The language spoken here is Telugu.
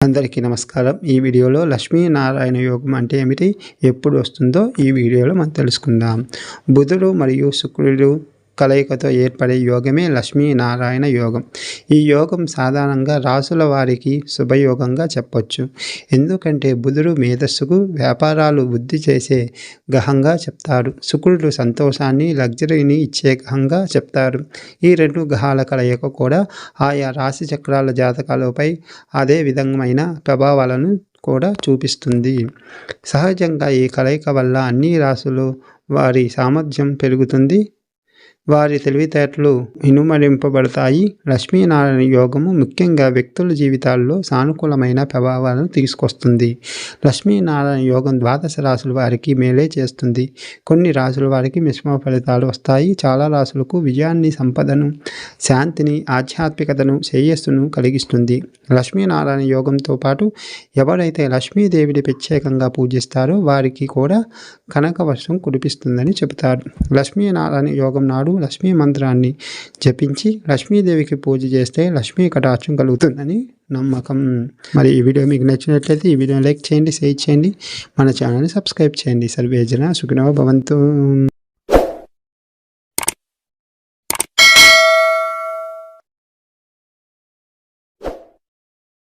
అందరికీ నమస్కారం. ఈ వీడియోలో లక్ష్మీనారాయణ యోగం అంటే ఏమిటి? ఎప్పుడు వస్తుందో ఈ వీడియోలో మనం తెలుసుకుందాం. బుధుడు మరియు శుక్రుడు కలయికతో ఏర్పడే యోగమే లక్ష్మీనారాయణ యోగం. ఈ యోగం సాధారణంగా రాసుల వారికి శుభయోగంగా చెప్పొచ్చు. ఎందుకంటే బుధుడు మేధస్సుకు వ్యాపారాలు వృద్ధి చేసే గహంగా చెప్తారు శుక్రుడు సంతోషాన్ని లగ్జరీని ఇచ్చే గహంగా చెప్తారు ఈ రెండు గ్రహాల కలయిక కూడా ఆయా రాశి చక్రాల జాతకాలపై అదే విధమైన ప్రభావాలను కూడా చూపిస్తుంది. సహజంగా ఈ కలయిక వల్ల అన్ని రాసులు వారి సామర్థ్యం పెరుగుతుంది. వారి తెలివితేటలు ఇనుమడింపబడతాయి. లక్ష్మీనారాయణ యోగము ముఖ్యంగా వ్యక్తుల జీవితాల్లో సానుకూలమైన ప్రభావాలను తీసుకొస్తుంది. లక్ష్మీనారాయణ యోగం ద్వాదశ రాసుల వారికి మేలే చేస్తుంది. కొన్ని రాసుల వారికి మిశ్రమ ఫలితాలు వస్తాయి. చాలా రాసులకు విజయాన్ని సంపదను శాంతిని ఆధ్యాత్మికతను శ్రేయస్సును కలిగిస్తుంది. లక్ష్మీనారాయణ యోగంతో పాటు ఎవరైతే లక్ష్మీదేవిని ప్రత్యేకంగా పూజిస్తారో వారికి కూడా కనక వర్షం కురిపిస్తుందని చెబుతారు. లక్ష్మీనారాయణ యోగం నాడు లక్ష్మీ మంత్రాన్ని జపించి లక్ష్మీదేవికి పూజ చేస్తే లక్ష్మీ కటాక్షం కలుగుతుందని నమ్మకం. మరి ఈ వీడియో మీకు నచ్చినట్లయితే ఈ వీడియో లైక్ చేయండి షేర్ చేయండి. మన ఛానల్ని సబ్స్క్రైబ్ చేయండి. సర్వేజన సుఖినో భవంతు.